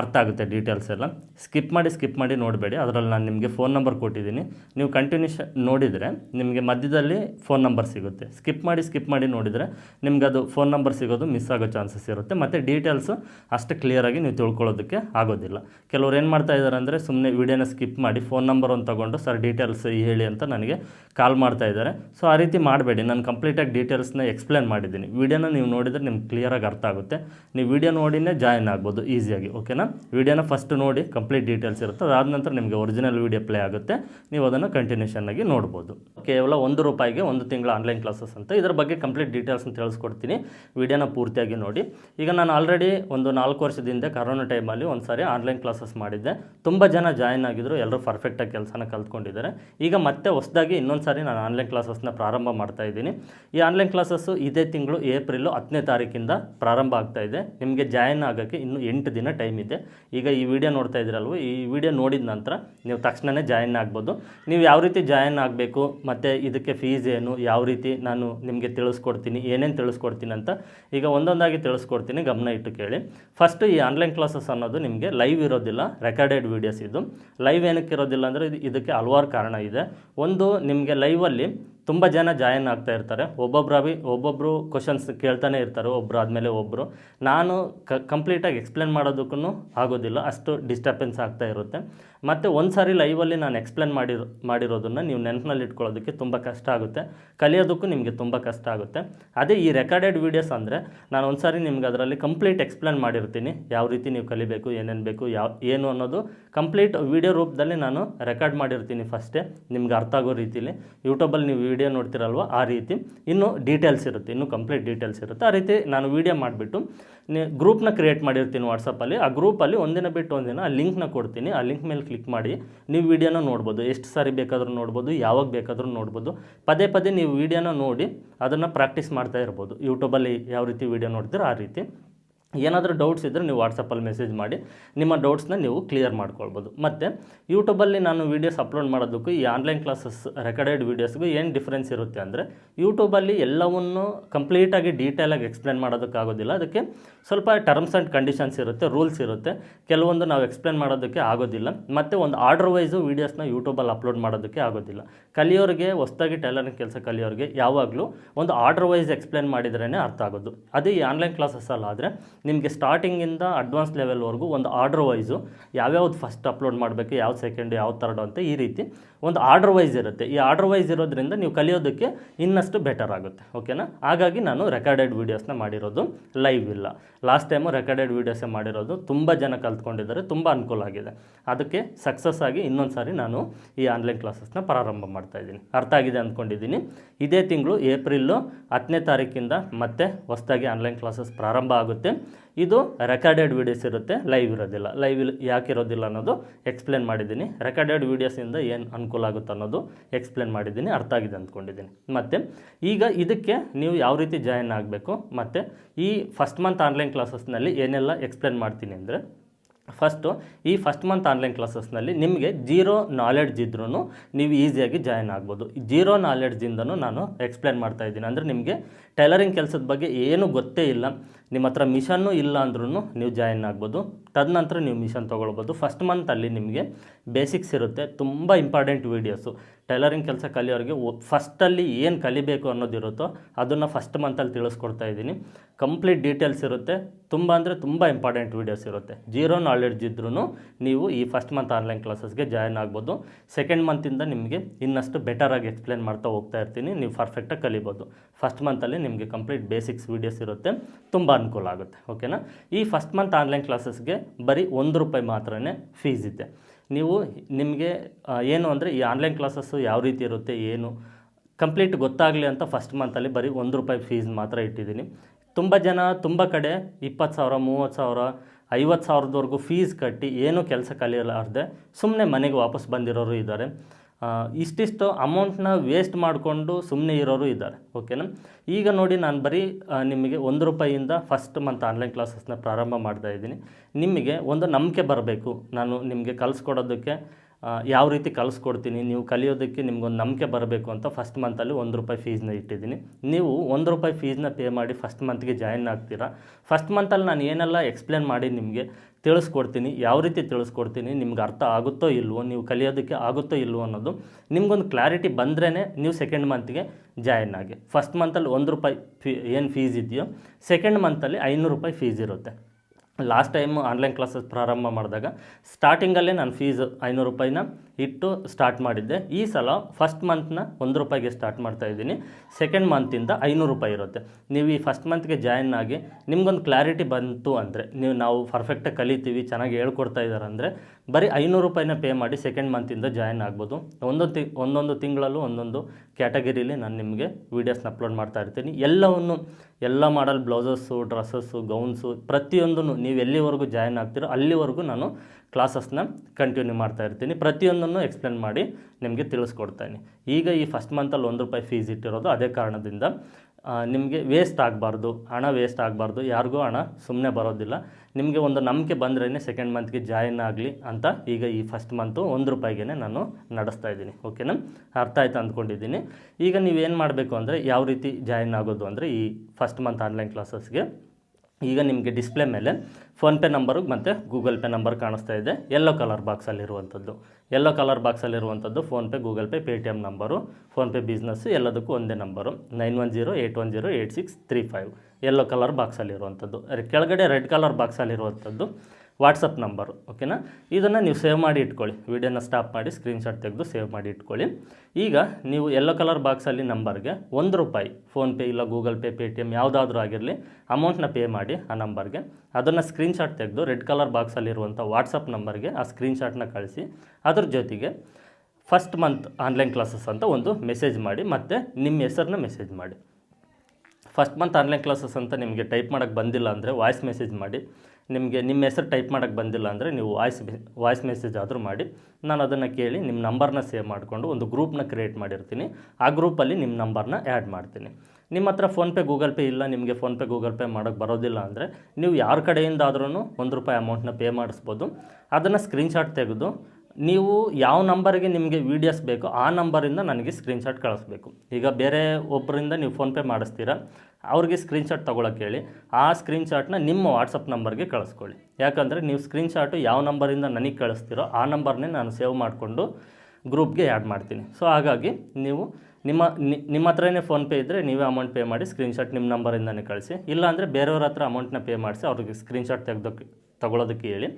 ಅರ್ಥ ಆಗುತ್ತೆ ಡೀಟೇಲ್ಸ್ ಎಲ್ಲ. ಸ್ಕಿಪ್ ಮಾಡಿ ಸ್ಕಿಪ್ ಮಾಡಿ ನೋಡಬೇಡಿ, ಅದರಲ್ಲಿ ನಾನು ನಿಮಗೆ ಫೋನ್ ನಂಬರ್ ಕೊಟ್ಟಿದ್ದೀನಿ. ನೀವು ಕಂಟಿನ್ಯೂಸ್ ನೋಡಿದರೆ ನಿಮಗೆ ಮಧ್ಯದಲ್ಲಿ ಫೋನ್ ನಂಬರ್ ಸಿಗುತ್ತೆ. ಸ್ಕಿಪ್ ಮಾಡಿ ಸ್ಕಿಪ್ ಮಾಡಿ ನೋಡಿದರೆ ನಿಮ್ಗೆ ಅದು ಫೋನ್ ನಂಬರ್ ಸಿಗೋದು ಮಿಸ್ ಆಗೋ ಚಾನ್ಸಸ್ ಇರುತ್ತೆ. ಮತ್ತು ಡೀಟೇಲ್ಸು ಅಷ್ಟು ಕ್ಲಿಯರಾಗಿ ನೀವು ತಿಳ್ಕೊಳ್ಳೋದಕ್ಕೆ ಆಗೋದಿಲ್ಲ. ಕೆಲವ್ರು ಏನು ಮಾಡ್ತಾ ಇದ್ದಾರೆ ಅಂದರೆ ಸುಮ್ಮನೆ ವೀಡಿಯೋನ ಸ್ಕಿಪ್ ಮಾಡಿ ಫೋನ್ ನಂಬರ್ ಒಂದು ತೊಗೊಂಡು ಸರ್ ಡೀಟೇಲ್ಸ್ ಹೇಳಿ ಅಂತ ನನಗೆ ಕಾಲ್ ಮಾಡ್ತಾ ಇದ್ದಾರೆ ಸೊ ಆ ರೀತಿ ಮಾಡಬೇಡಿ. ನಾನು ಕಂಪ್ಲೀಟಾಗಿ ಡೀಟೇಲ್ಸ್ನ ಎಕ್ಸ್ಪ್ಲೇನ್ ಮಾಡಿದ್ದೀನಿ. ವೀಡಿಯೋನ ನೀವು ನೋಡಿದರೆ ನಿಮ್ಗೆ ಕ್ಲಿಯರಾಗಿ ಅರ್ಥ ಆಗುತ್ತೆ. ನೀವು ವೀಡಿಯೋ ನೋಡಿನೇ ಜಾಯಿನ್ ಆಗ್ಬೋದು ಈಸಿಯಾಗಿ ಓಕೆನಾ ವೀಡಿಯೋನ ಫಸ್ಟ್ ನೋಡಿ ಕಂಪ್ಲೀಟ್ ಡೀಟೇಲ್ಸ್ ಇರುತ್ತೆ. ಅದಾದ ನಂತರ ನಿಮಗೆ ಒರಿಜಿನಲ್ ವಿಡಿಯೋ ಪ್ಲೇ ಆಗುತ್ತೆ. ನೀವು ಅದನ್ನು ಕಂಟಿನ್ಯೂಷನ್ ಆಗಿ ನೋಡ್ಬೋದು. ಕೇವಲ ಒಂದು ರೂಪಾಯಿಗೆ ಒಂದು ತಿಂಗಳ ಆನ್ಲೈನ್ ಕ್ಲಾಸಸ್ ಅಂತ. ಇದರ ಬಗ್ಗೆ ಕಂಪ್ಲೀಟ್ ಡೀಟೇಲ್ಸ್ನ ತಿಳಿಸ್ಕೊಡ್ತೀನಿ. ವಿಡಿಯೋನ ಪೂರ್ತಿಯಾಗಿ ನೋಡಿ. ಈಗ ನಾನು ಆಲ್ರೆಡಿ ಒಂದು ನಾಲ್ಕು ವರ್ಷದಿಂದ ಕರೋನಾ ಟೈಮಲ್ಲಿ ಒಂದು ಸಾರಿ ಆನ್ಲೈನ್ ಕ್ಲಾಸಸ್ ಮಾಡಿದ್ದೆ. ತುಂಬ ಜನ ಜಾಯಿನ್ ಆಗಿದ್ರು. ಎಲ್ಲರೂ ಪರ್ಫೆಕ್ಟಾಗಿ ಕೆಲಸನ ಕಲ್ತ್ಕೊಂಡಿದ್ದಾರೆ. ಈಗ ಮತ್ತೆ ಹೊಸದಾಗಿ ಇನ್ನೊಂದು ಸಾರಿ ನಾನು ಆನ್ಲೈನ್ ಕ್ಲಾಸಸ್ನ ಪ್ರಾರಂಭ ಮಾಡ್ತಾ ಇದ್ದೀನಿ. ಈ ಆನ್ಲೈನ್ ಕ್ಲಾಸಸ್ಸು ಇದೇ ತಿಂಗಳು ಏಪ್ರಿಲು ಹತ್ತನೇ ತಾರೀಕಿಂದ ಪ್ರಾರಂಭ ಆಗ್ತಾ ಇದೆ. ನಿಮಗೆ ಜಾಯಿನ್ ಆಗೋಕ್ಕೆ ಇನ್ನೂ ಎಂಟು ದಿನ ಟೈಮ್ ಇದೆ. ಈಗ ಈ ವಿಡಿಯೋ ನೋಡ್ತಾ ಇದ್ದೀರಲ್ವ? ಈ ವಿಡಿಯೋ ನೋಡಿದ ನಂತರ ನೀವು ತಕ್ಷಣವೇ ಜಾಯಿನ್ ಆಗ್ಬೋದು. ನೀವು ಯಾವ ರೀತಿ ಜಾಯಿನ್ ಆಗಬೇಕು, ಮತ್ತು ಇದಕ್ಕೆ ಫೀಸ್ ಏನು, ಯಾವ ರೀತಿ ನಾನು ನಿಮಗೆ ತಿಳಿಸ್ಕೊಡ್ತೀನಿ, ಏನೇನು ತಿಳಿಸ್ಕೊಡ್ತೀನಿ ಅಂತ ಈಗ ಒಂದೊಂದಾಗಿ ತಿಳಿಸ್ಕೊಡ್ತೀನಿ, ಗಮನ ಇಟ್ಟು ಕೇಳಿ. ಫಸ್ಟ್ ಈ ಆನ್ಲೈನ್ ಕ್ಲಾಸಸ್ ಅನ್ನೋದು ನಿಮಗೆ ಲೈವ್ ಇರೋದಿಲ್ಲ ರೆಕಾರ್ಡೆಡ್ ವೀಡಿಯೋಸ್ ಇದು. ಲೈವ್ ಏನಕ್ಕೆ ಇರೋದಿಲ್ಲ ಅಂದರೆ ಇದು, ಇದಕ್ಕೆ ಹಲವಾರು ಕಾರಣ ಇದೆ. ಒಂದು, ನಿಮಗೆ ಲೈವಲ್ಲಿ ತುಂಬ ಜನ ಜಾಯಿನ್ ಆಗ್ತಾ ಇರ್ತಾರೆ. ಒಬ್ಬೊಬ್ಬರಾಗಿ ಒಬ್ಬೊಬ್ಬರು ಕ್ವಶನ್ಸ್ ಕೇಳ್ತಾನೆ ಇರ್ತಾರೆ ಒಬ್ಬರು ಆದಮೇಲೆ ಒಬ್ಬರು ನಾನು ಕ ಕಂಪ್ಲೀಟಾಗಿ ಎಕ್ಸ್ಪ್ಲೇನ್ ಮಾಡೋದಕ್ಕೂ ಆಗೋದಿಲ್ಲ, ಅಷ್ಟು ಡಿಸ್ಟರ್ಬೆನ್ಸ್ ಆಗ್ತಾ ಇರುತ್ತೆ. ಮತ್ತು ಒಂದು ಸಾರಿ ಲೈವಲ್ಲಿ ನಾನು ಎಕ್ಸ್ಪ್ಲೇನ್ ಮಾಡಿರೋ ಮಾಡಿರೋದನ್ನು ನೀವು ನೆನಪಿನಲ್ಲಿ ಇಟ್ಕೊಳ್ಳೋದಕ್ಕೆ ತುಂಬ ಕಷ್ಟ ಆಗುತ್ತೆ. ಕಲಿಯೋದಕ್ಕೂ ನಿಮಗೆ ತುಂಬ ಕಷ್ಟ ಆಗುತ್ತೆ. ಅದೇ ಈ ರೆಕಾರ್ಡೆಡ್ ವೀಡಿಯೋಸ್ ಅಂದರೆ ನಾನು ಒಂದು ಸಾರಿ ನಿಮ್ಗೆ ಅದರಲ್ಲಿ ಕಂಪ್ಲೀಟ್ ಎಕ್ಸ್ಪ್ಲೇನ್ ಮಾಡಿರ್ತೀನಿ. ಯಾವ ರೀತಿ ನೀವು ಕಲಿಬೇಕು, ಏನೇನು ಬೇಕು, ಯಾವ ಏನು ಅನ್ನೋದು ಕಂಪ್ಲೀಟ್ ವೀಡಿಯೋ ರೂಪದಲ್ಲಿ ನಾನು ರೆಕಾರ್ಡ್ ಮಾಡಿರ್ತೀನಿ ಫಸ್ಟೇ ನಿಮ್ಗೆ ಅರ್ಥ ಆಗೋ ರೀತಿಲಿ. ಯೂಟ್ಯೂಬಲ್ಲಿ ನೀವು ವೀಡಿಯೋ ನೋಡ್ತಿರಲ್ವ? ಆ ರೀತಿ. ಇನ್ನೂ ಡೀಟೇಲ್ಸ್ ಇರುತ್ತೆ. ಇನ್ನೂ ಕಂಪ್ಲೀಟ್ ಡೀಟೇಲ್ಸ್ ಇರುತ್ತೆ. ಆ ರೀತಿ ನಾನು ವೀಡಿಯೋ ಮಾಡಿಬಿಟ್ಟು ಗ್ರೂಪ್ನ ಕ್ರಿಯೇಟ್ ಮಾಡಿರ್ತೀನಿ ವಾಟ್ಸಪ್ಪಲ್ಲಿ. ಆ ಗ್ರೂಪಲ್ಲಿ ಒಂದಿನ ಬಿಟ್ಟು ಒಂದಿನ ಆ ಲಿಂಕ್ನ ಕೊಡ್ತೀನಿ. ಆ ಲಿಂಕ್ ಮೇಲೆ ಕ್ಲಿಕ್ ಮಾಡಿ ನೀವು ವೀಡಿಯೋನ ನೋಡ್ಬೋದು. ಎಷ್ಟು ಸಾರಿ ಬೇಕಾದರೂ ನೋಡ್ಬೋದು, ಯಾವಾಗ ಬೇಕಾದರೂ ನೋಡ್ಬೋದು. ಪದೇ ಪದೇ ನೀವು ವೀಡಿಯೋನ ನೋಡಿ ಅದನ್ನು ಪ್ರಾಕ್ಟೀಸ್ ಮಾಡ್ತಾ ಇರ್ಬೋದು. ಯೂಟ್ಯೂಬಲ್ಲಿ ಯಾವ ರೀತಿ ವೀಡಿಯೋ ನೋಡ್ತೀರೋ ಆ ರೀತಿ. ಏನಾದರೂ ಡೌಟ್ಸ್ ಇದ್ದರೆ ನೀವು ವಾಟ್ಸಪ್ಪಲ್ಲಿ ಮೆಸೇಜ್ ಮಾಡಿ, ನಿಮ್ಮ ಡೌಟ್ಸ್ನ ನೀವು ಕ್ಲಿಯರ್ ಮಾಡ್ಕೊಳ್ಬೋದು. ಮತ್ತು ಯೂಟ್ಯೂಬಲ್ಲಿ ನಾನು ವೀಡಿಯೋಸ್ ಅಪ್ಲೋಡ್ ಮಾಡೋದಕ್ಕೂ ಈ ಆನ್ಲೈನ್ ಕ್ಲಾಸಸ್ ರೆಕಾರ್ಡೆಡ್ ವೀಡಿಯೋಸ್ಗೂ ಏನು ಡಿಫ್ರೆನ್ಸ್ ಇರುತ್ತೆ ಅಂದರೆ ಯೂಟ್ಯೂಬಲ್ಲಿ ಎಲ್ಲವನ್ನು ಕಂಪ್ಲೀಟಾಗಿ ಡೀಟೇಲಾಗಿ ಎಕ್ಸ್ಪ್ಲೇನ್ ಮಾಡೋದಕ್ಕಾಗೋದಿಲ್ಲ. ಅದಕ್ಕೆ ಸ್ವಲ್ಪ ಟರ್ಮ್ಸ್ ಆ್ಯಂಡ್ ಕಂಡೀಷನ್ಸ್ ಇರುತ್ತೆ ರೂಲ್ಸ್ ಇರುತ್ತೆ. ಕೆಲವೊಂದು ನಾವು ಎಕ್ಸ್ಪ್ಲೇನ್ ಮಾಡೋದಕ್ಕೆ ಆಗೋದಿಲ್ಲ. ಮತ್ತು ಒಂದು ಆರ್ಡರ್ ವೈಸು ವೀಡಿಯೋಸ್ನ ಯೂಟ್ಯೂಬಲ್ಲಿ ಅಪ್ಲೋಡ್ ಮಾಡೋದಕ್ಕೆ ಆಗೋದಿಲ್ಲ. ಕಲಿಯೋರಿಗೆ ಹೊಸ್ದಾಗಿ ಟೈಲರಿಂಗ್ ಕೆಲಸ ಕಲಿಯೋರಿಗೆ ಯಾವಾಗಲೂ ಒಂದು ಆರ್ಡರ್ ವೈಸ್ ಎಕ್ಸ್ಪ್ಲೇನ್ ಮಾಡಿದ್ರೇ ಅರ್ಥ ಆಗೋದು. ಅದೇ ಈ ಆನ್ಲೈನ್ ಕ್ಲಾಸಸ್ಸಲ್ಲಿ ಆದರೆ ನಿಮಗೆ ಸ್ಟಾರ್ಟಿಂಗಿಂದ ಅಡ್ವಾನ್ಸ್ ಲೆವೆಲ್ವರೆಗೂ ಒಂದು ಆರ್ಡರ್ ವೈಸು ಯಾವ್ಯಾವ್ದು ಫಸ್ಟ್ ಅಪ್ಲೋಡ್ ಮಾಡಬೇಕು ಯಾವ ಸೆಕೆಂಡ್ ಯಾವ ಥರ್ಡ್ ಅಂತ ಈ ರೀತಿ ಒಂದು ಆರ್ಡರ್ ವೈಸ್ ಇರುತ್ತೆ. ಈ ಆರ್ಡರ್ ವೈಸ್ ಇರೋದ್ರಿಂದ ನೀವು ಕಲಿಯೋದಕ್ಕೆ ಇನ್ನಷ್ಟು ಬೆಟರ್ ಆಗುತ್ತೆ. ಓಕೆನಾ ಹಾಗಾಗಿ ನಾನು ರೆಕಾರ್ಡೆಡ್ ವೀಡಿಯೋಸ್ನ ಮಾಡಿರೋದು ಲೈವ್ ಇಲ್ಲ. ಲಾಸ್ಟ್ ಟೈಮು ರೆಕಾರ್ಡೆಡ್ ವೀಡಿಯೋಸೇ ಮಾಡಿರೋದು ತುಂಬ ಜನ ಕಲ್ತ್ಕೊಂಡಿದ್ದಾರೆ, ತುಂಬ ಅನುಕೂಲ ಆಗಿದೆ. ಅದಕ್ಕೆ ಸಕ್ಸಸ್ ಆಗಿ ಇನ್ನೊಂದು ಸಾರಿ ನಾನು ಈ ಆನ್ಲೈನ್ ಕ್ಲಾಸಸ್ನ ಪ್ರಾರಂಭ ಮಾಡ್ತಾ ಇದ್ದೀನಿ. ಅರ್ಥ ಆಗಿದೆ ಅಂದ್ಕೊಂಡಿದ್ದೀನಿ ಇದೇ ತಿಂಗಳು ಏಪ್ರಿಲ್ಲು ಹತ್ತನೇ ತಾರೀಕಿಂದ ಮತ್ತೆ ಹೊಸದಾಗಿ ಆನ್ಲೈನ್ ಕ್ಲಾಸಸ್ ಪ್ರಾರಂಭ ಆಗುತ್ತೆ. ಇದು ರೆಕಾರ್ಡೆಡ್ ವೀಡಿಯೋಸ್ ಇರುತ್ತೆ ಲೈವ್ ಇರೋದಿಲ್ಲ. ಲೈವ್ ಯಾಕೆ ಇರೋದಿಲ್ಲ ಅನ್ನೋದು ಎಕ್ಸ್ಪ್ಲೇನ್ ಮಾಡಿದ್ದೀನಿ. ರೆಕಾರ್ಡೆಡ್ ವೀಡಿಯೋಸಿಂದ ಏನು ಅನುಕೂಲ ಆಗುತ್ತೆ ಅನ್ನೋದು ಎಕ್ಸ್ಪ್ಲೇನ್ ಮಾಡಿದ್ದೀನಿ, ಅರ್ಥ ಆಗಿದೆ ಅಂದ್ಕೊಂಡಿದ್ದೀನಿ. ಮತ್ತು ಈಗ ಇದಕ್ಕೆ ನೀವು ಯಾವ ರೀತಿ ಜಾಯಿನ್ ಆಗಬೇಕು, ಮತ್ತು ಈ ಫಸ್ಟ್ ಮಂತ್ ಆನ್ಲೈನ್ ಕ್ಲಾಸಸ್ನಲ್ಲಿ ಏನೆಲ್ಲ ಎಕ್ಸ್ಪ್ಲೇನ್ ಮಾಡ್ತೀನಿ ಅಂದರೆ ಫಸ್ಟು ಈ ಫಸ್ಟ್ ಮಂತ್ ಆನ್ಲೈನ್ ಕ್ಲಾಸಸ್ನಲ್ಲಿ ನಿಮಗೆ ಜೀರೋ ನಾಲೆಡ್ಜ್ ಇದ್ರೂ ನೀವು ಈಸಿಯಾಗಿ ಜಾಯಿನ್ ಆಗ್ಬೋದು. ಜೀರೋ ನಾಲೆಡ್ಜಿಂದನೂ ನಾನು ಎಕ್ಸ್ಪ್ಲೇನ್ ಮಾಡ್ತಾ ಇದ್ದೀನಿ. ಅಂದರೆ ನಿಮಗೆ ಟೈಲರಿಂಗ್ ಕೆಲಸದ ಬಗ್ಗೆ ಏನೂ ಗೊತ್ತೇ ಇಲ್ಲ. ನಿಮ್ಮ ಹತ್ರ ಮಿಷನ್ನು ಇಲ್ಲ ಅಂದ್ರೂ ನೀವು ಜಾಯಿನ್ ಆಗ್ಬೋದು. ತದನಂತರ ನೀವು ಮಿಷನ್ ತೊಗೊಳ್ಬೋದು. ಫಸ್ಟ್ ಮಂತಲ್ಲಿ ನಿಮಗೆ ಬೇಸಿಕ್ಸ್ ಇರುತ್ತೆ. ತುಂಬ ಇಂಪಾರ್ಟೆಂಟ್ ವೀಡಿಯೋಸು. ಟೈಲರಿಂಗ್ ಕೆಲಸ ಕಲಿಯೋರಿಗೆ ಫಸ್ಟಲ್ಲಿ ಏನು ಕಲಿಬೇಕು ಅನ್ನೋದಿರುತ್ತೋ ಅದನ್ನು ಫಸ್ಟ್ ಮಂತಲ್ಲಿ ತಿಳಿಸ್ಕೊಡ್ತಾ ಇದ್ದೀನಿ. ಕಂಪ್ಲೀಟ್ ಡೀಟೇಲ್ಸ್ ಇರುತ್ತೆ. ತುಂಬ ಅಂದರೆ ತುಂಬ ಇಂಪಾರ್ಟೆಂಟ್ ವೀಡಿಯೋಸ್ ಇರುತ್ತೆ. ಜೀರೋ ನಾಲೆಡ್ಜ್ ಇದ್ರೂ ನೀವು ಈ ಫಸ್ಟ್ ಮಂತ್ ಆನ್ಲೈನ್ ಕ್ಲಾಸಸ್ಗೆ ಜಾಯಿನ್ ಆಗ್ಬೋದು. ಸೆಕೆಂಡ್ ಮಂತಿಂದ ನಿಮಗೆ ಇನ್ನಷ್ಟು ಬೆಟರಾಗಿ ಎಕ್ಸ್ಪ್ಲೇನ್ ಮಾಡ್ತಾ ಹೋಗ್ತಾ ಇರ್ತೀನಿ. ನೀವು ಪರ್ಫೆಕ್ಟಾಗಿ ಕಲಿಬೋದು. ಫಸ್ಟ್ ಮಂತಲ್ಲಿ ನಿಮಗೆ ಕಂಪ್ಲೀಟ್ ಬೇಸಿಕ್ಸ್ ವೀಡಿಯೋಸ್ ಇರುತ್ತೆ. ತುಂಬ ಅನುಕೂಲ ಆಗುತ್ತೆ ಓಕೆನಾ ಈ ಫಸ್ಟ್ ಮಂತ್ ಆನ್ಲೈನ್ ಕ್ಲಾಸಸ್ಗೆ ಬರೀ ಒಂದು ರೂಪಾಯಿ ಮಾತ್ರನೇ ಫೀಸ್ ಇದೆ. ನೀವು ನಿಮಗೆ ಏನು ಅಂದರೆ ಈ ಆನ್ಲೈನ್ ಕ್ಲಾಸಸ್ಸು ಯಾವ ರೀತಿ ಇರುತ್ತೆ, ಏನು ಕಂಪ್ಲೀಟ್ ಗೊತ್ತಾಗಲಿ ಅಂತ ಫಸ್ಟ್ ಮಂತಲ್ಲಿ ಬರೀ ಒಂದು ರೂಪಾಯಿ ಫೀಸ್ ಮಾತ್ರ ಇಟ್ಟಿದ್ದೀನಿ. ತುಂಬ ಜನ ತುಂಬ ಕಡೆ ಇಪ್ಪತ್ತು ಸಾವಿರ, ಮೂವತ್ತು ಸಾವಿರ, ಐವತ್ತು ಸಾವಿರದವರೆಗೂ ಫೀಸ್ ಕಟ್ಟಿ ಏನೂ ಕೆಲಸ ಕಲಿಯಲಾರ್ದೆ ಸುಮ್ಮನೆ ಮನೆಗೆ ವಾಪಸ್ ಬಂದಿರೋರು ಇದ್ದಾರೆ. ಇಷ್ಟಿಷ್ಟು ಅಮೌಂಟ್ನ ವೇಸ್ಟ್ ಮಾಡಿಕೊಂಡು ಸುಮ್ಮನೆ ಇರೋರು ಇದ್ದಾರೆ, ಓಕೆನಾ? ಈಗ ನೋಡಿ ನಾನು ಬರೀ ನಿಮಗೆ ಒಂದು ರೂಪಾಯಿಯಿಂದ ಫಸ್ಟ್ ಮಂತ್ ಆನ್ಲೈನ್ ಕ್ಲಾಸಸ್ನ ಪ್ರಾರಂಭ ಮಾಡ್ತಾ ಇದ್ದೀನಿ. ನಿಮಗೆ ಒಂದು ನಂಬಿಕೆ ಬರಬೇಕು. ನಾನು ನಿಮಗೆ ಕಲಿಸ್ಕೊಡೋದಕ್ಕೆ ಯಾವ ರೀತಿ ಕಲಿಸ್ಕೊಡ್ತೀನಿ, ನೀವು ಕಲಿಯೋದಕ್ಕೆ ನಿಮ್ಗೊಂದು ನಂಬಿಕೆ ಬರಬೇಕು ಅಂತ ಫಸ್ಟ್ ಮಂತಲ್ಲಿ ಒಂದು ರೂಪಾಯಿ ಫೀಸ್ನ ಇಟ್ಟಿದ್ದೀನಿ. ನೀವು ಒಂದು ರೂಪಾಯಿ ಫೀಸ್ನ ಪೇ ಮಾಡಿ ಫಸ್ಟ್ ಮಂತ್ಗೆ ಜಾಯಿನ್ ಆಗ್ತೀರಾ? ಫಸ್ಟ್ ಮಂತಲ್ಲಿ ನಾನು ಏನೆಲ್ಲ ಎಕ್ಸ್ಪ್ಲೇನ್ ಮಾಡಿ ನಿಮಗೆ? ತಿಳಿಸ್ಕೊಡ್ತೀನಿ, ಯಾವ ರೀತಿ ತಿಳಿಸ್ಕೊಡ್ತೀನಿ, ನಿಮ್ಗೆ ಅರ್ಥ ಆಗುತ್ತೋ ಇಲ್ವೋ, ನೀವು ಕಲಿಯೋದಕ್ಕೆ ಆಗುತ್ತೋ ಇಲ್ವೋ ಅನ್ನೋದು ನಿಮ್ಗೊಂದು ಕ್ಲಾರಿಟಿ ಬಂದ್ರೇ ನೀವು ಸೆಕೆಂಡ್ ಮಂತ್ಗೆ ಜಾಯಿನ್ ಆಗಿ. ಫಸ್ಟ್ ಮಂತಲ್ಲಿ ಒಂದು ರೂಪಾಯಿ ಫೀ ಏನು ಫೀಸ್ ಇದೆಯೋ ಸೆಕೆಂಡ್ ಮಂತಲ್ಲಿ ಐನೂರು ರೂಪಾಯಿ ಫೀಸ್ ಇರುತ್ತೆ. ಲಾಸ್ಟ್ ಟೈಮ್ ಆನ್ಲೈನ್ ಕ್ಲಾಸಸ್ ಪ್ರಾರಂಭ ಮಾಡಿದಾಗ ಸ್ಟಾರ್ಟಿಂಗಲ್ಲೇ ನಾನು ಫೀಸ್ ಐನೂರು ರೂಪಾಯಿನ ಇಟ್ಟು ಸ್ಟಾರ್ಟ್ ಮಾಡಿದ್ದೆ. ಈ ಸಲ ಫಸ್ಟ್ ಮಂತ್ನ ಒಂದು ರೂಪಾಯಿಗೆ ಸ್ಟಾರ್ಟ್ ಮಾಡ್ತಾ ಇದ್ದೀನಿ. ಸೆಕೆಂಡ್ ಮಂತಿಂದ ಐನೂರು ರೂಪಾಯಿ ಇರುತ್ತೆ. ನೀವು ಈ ಫಸ್ಟ್ ಮಂತ್ಗೆ ಜಾಯಿನ್ ಆಗಿ ನಿಮ್ಗೊಂದು ಕ್ಲಾರಿಟಿ ಬಂತು ಅಂದರೆ, ನೀವು ನಾವು ಪರ್ಫೆಕ್ಟಾಗಿ ಕಲಿತೀವಿ, ಚೆನ್ನಾಗಿ ಹೇಳ್ಕೊಡ್ತಾ ಇದ್ದಾರೆ ಅಂದರೆ, ಬರೀ ಐನೂರು ರೂಪಾಯಿನ ಪೇ ಮಾಡಿ ಸೆಕೆಂಡ್ ಮಂತಿಂದ ಜಾಯಿನ್ ಆಗ್ಬೋದು. ಒಂದೊಂದು ತಿ, ಒಂದೊಂದು ತಿಂಗಳಲ್ಲೂ ಒಂದೊಂದು ಕ್ಯಾಟಗರಿಲಿ ನಾನು ನಿಮಗೆ ವೀಡಿಯೋಸ್ನ ಅಪ್ಲೋಡ್ ಮಾಡ್ತಾ ಇರ್ತೀನಿ. ಎಲ್ಲವನ್ನು, ಎಲ್ಲ ಮಾಡಲ್ ಬ್ಲೌಸಸ್ಸು ಡ್ರೆಸ್ಸಸ್ಸು ಗೌನ್ಸು ಪ್ರತಿಯೊಂದನ್ನು ನೀವು ಎಲ್ಲಿವರೆಗೂ ಜಾಯಿನ್ ಆಗ್ತೀರೋ ಅಲ್ಲಿವರೆಗೂ ನಾನು ಕ್ಲಾಸಸ್ನ ಕಂಟಿನ್ಯೂ ಮಾಡ್ತಾ ಇರ್ತೀನಿ. ಪ್ರತಿಯೊಂದನ್ನು ಎಕ್ಸ್ಪ್ಲೇನ್ ಮಾಡಿ ನಿಮಗೆ ತಿಳಿಸ್ಕೊಡ್ತೀನಿ. ಈಗ ಈ ಫಸ್ಟ್ ಮಂತಲ್ಲಿ ಒಂದು ರೂಪಾಯಿ ಫೀಸ್ ಇಟ್ಟಿರೋದು ಅದೇ ಕಾರಣದಿಂದ ನಿಮಗೆ ವೇಸ್ಟ್ ಆಗಬಾರ್ದು, ಹಣ ವೇಸ್ಟ್ ಆಗಬಾರ್ದು, ಯಾರಿಗೂ ಹಣ ಸುಮ್ಮನೆ ಬರೋದಿಲ್ಲ. ನಿಮಗೆ ಒಂದು ನಂಬಿಕೆ ಬಂದ್ರೇ ಸೆಕೆಂಡ್ ಮಂತ್ಗೆ ಜಾಯಿನ್ ಆಗಲಿ ಅಂತ ಈಗ ಈ ಫಸ್ಟ್ ಮಂತು ಒಂದು ರೂಪಾಯಿಗೆ ನಾನು ನಡೆಸ್ತಾ ಇದ್ದೀನಿ. ಓಕೆನಾ ಅರ್ಥ ಆಯ್ತು ಅಂದ್ಕೊಂಡಿದ್ದೀನಿ. ಈಗ ನೀವೇನು ಮಾಡಬೇಕು ಅಂದರೆ, ಯಾವ ರೀತಿ ಜಾಯಿನ್ ಆಗೋದು ಅಂದರೆ ಈ ಫಸ್ಟ್ ಮಂತ್ ಆನ್ಲೈನ್ ಕ್ಲಾಸಸ್ಗೆ ಈಗ ನಿಮಗೆ ಡಿಸ್ಪ್ಲೇ ಮೇಲೆ ಫೋನ್ಪೇ ನಂಬರು ಮತ್ತು ಗೂಗಲ್ ಪೇ ನಂಬರ್ ಕಾಣಿಸ್ತಾ ಇದೆ. ಯೆಲ್ಲೋ ಕಲರ್ ಬಾಕ್ಸಲ್ಲಿರುವಂಥದ್ದು yellow colour ಬಾಕ್ಸಲ್ಲಿರುವಂಥದ್ದು PhonePe Google Pay Paytm number PhonePe business ಎಲ್ಲದಕ್ಕೂ ಒಂದೇ number nine one zero eight one zero eight six three five yellow colour ಬಾಕ್ಸಲ್ಲಿರುವಂಥದ್ದು ಕೆಳಗಡೆ ರೆಡ್ ಕಲರ್ ಬಾಕ್ಸಲ್ಲಿರುವಂಥದ್ದು WhatsApp number, ಓಕೆನಾ? ಇದನ್ನು ನೀವು ಸೇವ್ ಮಾಡಿ ಇಟ್ಕೊಳ್ಳಿ. ವಿಡಿಯೋನ ಸ್ಟಾಪ್ ಮಾಡಿ ಸ್ಕ್ರೀನ್ಶಾಟ್ ತೆಗೆದು ಸೇವ್ ಮಾಡಿ ಇಟ್ಕೊಳ್ಳಿ. ಈಗ ನೀವು ಎಲ್ಲೋ ಕಲರ್ ಬಾಕ್ಸಲ್ಲಿ ನಂಬರ್ಗೆ ಒಂದು ರೂಪಾಯಿ ಫೋನ್ಪೇ ಇಲ್ಲ Google Pay Paytm ಯಾವುದಾದ್ರೂ ಆಗಿರಲಿ ಅಮೌಂಟ್ನ ಪೇ ಮಾಡಿ ಆ ನಂಬರ್ಗೆ ಅದನ್ನು ಸ್ಕ್ರೀನ್ಶಾಟ್ ತೆಗೆದು ರೆಡ್ ಕಲರ್ ಬಾಕ್ಸಲ್ಲಿರುವಂಥ ವಾಟ್ಸಪ್ ನಂಬರ್ಗೆ ಆ ಸ್ಕ್ರೀನ್ಶಾಟ್ನ ಕಳಿಸಿ. ಅದ್ರ ಜೊತೆಗೆ ಫಸ್ಟ್ ಮಂತ್ ಆನ್ಲೈನ್ ಕ್ಲಾಸಸ್ ಅಂತ ಒಂದು ಮೆಸೇಜ್ ಮಾಡಿ, ಮತ್ತು ನಿಮ್ಮ ಹೆಸರನ್ನ ಮೆಸೇಜ್ ಮಾಡಿ. ಫಸ್ಟ್ ಮಂತ್ ಆನ್ಲೈನ್ ಕ್ಲಾಸಸ್ ಅಂತ ನಿಮಗೆ ಟೈಪ್ ಮಾಡೋಕ್ಕೆ ಬಂದಿಲ್ಲ ಅಂದರೆ ವಾಯ್ಸ್ ಮೆಸೇಜ್ ಮಾಡಿ. ನಿಮಗೆ ನಿಮ್ಮ ಹೆಸರು ಟೈಪ್ ಮಾಡೋಕ್ಕೆ ಬಂದಿಲ್ಲ ಅಂದರೆ ನೀವು ವಾಯ್ಸ್ ವಾಯ್ಸ್ ಮೆಸೇಜ್ ಆದರೂ ಮಾಡಿ. ನಾನು ಅದನ್ನು ಕೇಳಿ ನಿಮ್ಮ ನಂಬರ್ನ ಸೇವ್ ಮಾಡಿಕೊಂಡು ಒಂದು ಗ್ರೂಪ್ನ ಕ್ರಿಯೇಟ್ ಮಾಡಿರ್ತೀನಿ. ಆ ಗ್ರೂಪಲ್ಲಿ ನಿಮ್ಮ ನಂಬರ್ನ ಆ್ಯಡ್ ಮಾಡ್ತೀನಿ. ನಿಮ್ಮ ಹತ್ರ ಫೋನ್ಪೇ ಗೂಗಲ್ ಪೇ ಇಲ್ಲ, ನಿಮಗೆ ಫೋನ್ಪೇ ಗೂಗಲ್ ಪೇ ಮಾಡೋಕ್ಕೆ ಬರೋದಿಲ್ಲ ಅಂದರೆ ನೀವು ಯಾರ ಕಡೆಯಿಂದ ಆದ್ರೂ ಒಂದು ರೂಪಾಯಿ ಅಮೌಂಟ್ನ ಪೇ ಮಾಡಿಸ್ಬೋದು. ಅದನ್ನು ಸ್ಕ್ರೀನ್ಶಾಟ್ ತೆಗೆದು ನೀವು ಯಾವ ನಂಬರ್ಗೆ ನಿಮಗೆ ವಿಡಿಯೋಸ್ ಬೇಕು ಆ ನಂಬರಿಂದ ನನಗೆ ಸ್ಕ್ರೀನ್ಶಾಟ್ ಕಳಿಸ್ಬೇಕು. ಈಗ ಬೇರೆ ಒಬ್ಬರಿಂದ ನೀವು ಫೋನ್ಪೇ ಮಾಡಿಸ್ತೀರಾ, ಅವ್ರಿಗೆ ಸ್ಕ್ರೀನ್ಶಾಟ್ ತೊಗೊಳಕ್ಕೆ ಹೇಳಿ, ಆ ಸ್ಕ್ರೀನ್ಶಾಟ್ನ ನಿಮ್ಮ ವಾಟ್ಸಪ್ ನಂಬರ್ಗೆ ಕಳಿಸ್ಕೊಳ್ಳಿ. ಯಾಕಂದರೆ ನೀವು ಸ್ಕ್ರೀನ್ಶಾಟು ಯಾವ ನಂಬರಿಂದ ನನಗೆ ಕಳಿಸ್ತೀರೋ ಆ ನಂಬರ್ನೇ ನಾನು ಸೇವ್ ಮಾಡಿಕೊಂಡು ಗ್ರೂಪ್ಗೆ ಆ್ಯಡ್ ಮಾಡ್ತೀನಿ. ಸೊ ಹಾಗಾಗಿ ನೀವು ನಿಮ್ಮ ನಿಮ್ಮ ಹತ್ರನೇ ಫೋನ್ಪೇ ಇದ್ದರೆ ನೀವೇ ಅಮೌಂಟ್ ಪೇ ಮಾಡಿ ಸ್ಕ್ರೀನ್ಶಾಟ್ ನಿಮ್ಮ ನಂಬರಿಂದನೇ ಕಳಿಸಿ. ಇಲ್ಲಾಂದರೆ ಬೇರೆಯವ್ರ ಹತ್ರ ಅಮೌಂಟ್ನ ಪೇ ಮಾಡಿಸಿ ಅವ್ರಿಗೆ ಸ್ಕ್ರೀನ್ಶಾಟ್ ತೆಗೆದೋಕ್ಕೆ ತಗೊಳ್ಳೋದಕ್ಕೆ ಹೇಳಿ.